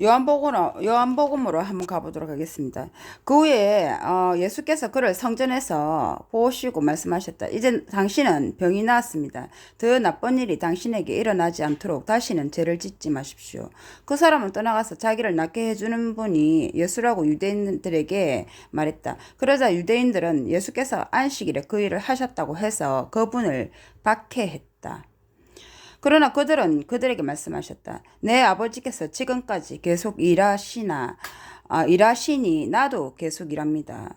요한복음으로, 요한복음으로 한번 가보도록 하겠습니다. 그 후에 어, 예수께서 그를 성전에서 보시고 말씀하셨다. 이제 당신은 병이 나았습니다. 더 나쁜 일이 당신에게 일어나지 않도록 다시는 죄를 짓지 마십시오. 그 사람은 떠나가서 자기를 낫게 해주는 분이 예수라고 유대인들에게 말했다. 그러자 유대인들은 예수께서 안식일에 그 일을 하셨다고 해서 그분을 박해했다. 그러나 그들은 그들에게 말씀하셨다. 내 아버지께서 지금까지 계속 일하시나, 아, 일하시니 나도 계속 일합니다.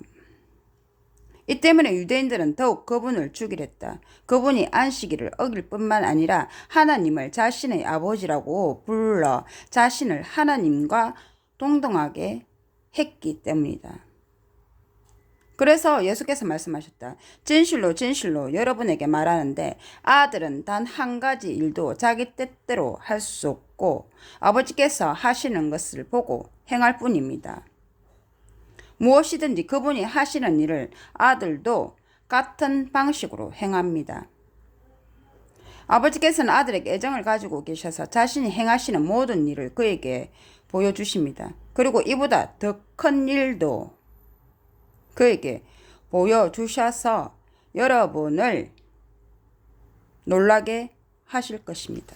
이 때문에 유대인들은 더욱 그분을 죽이려 했다. 그분이 안식일을 어길 뿐만 아니라 하나님을 자신의 아버지라고 불러 자신을 하나님과 동등하게 했기 때문이다. 그래서 예수께서 말씀하셨다. 진실로 진실로 여러분에게 말하는데 아들은 단 한 가지 일도 자기 뜻대로 할 수 없고 아버지께서 하시는 것을 보고 행할 뿐입니다. 무엇이든지 그분이 하시는 일을 아들도 같은 방식으로 행합니다. 아버지께서는 아들에게 애정을 가지고 계셔서 자신이 행하시는 모든 일을 그에게 보여주십니다. 그리고 이보다 더 큰 일도 그에게 보여주셔서 여러분을 놀라게 하실 것입니다.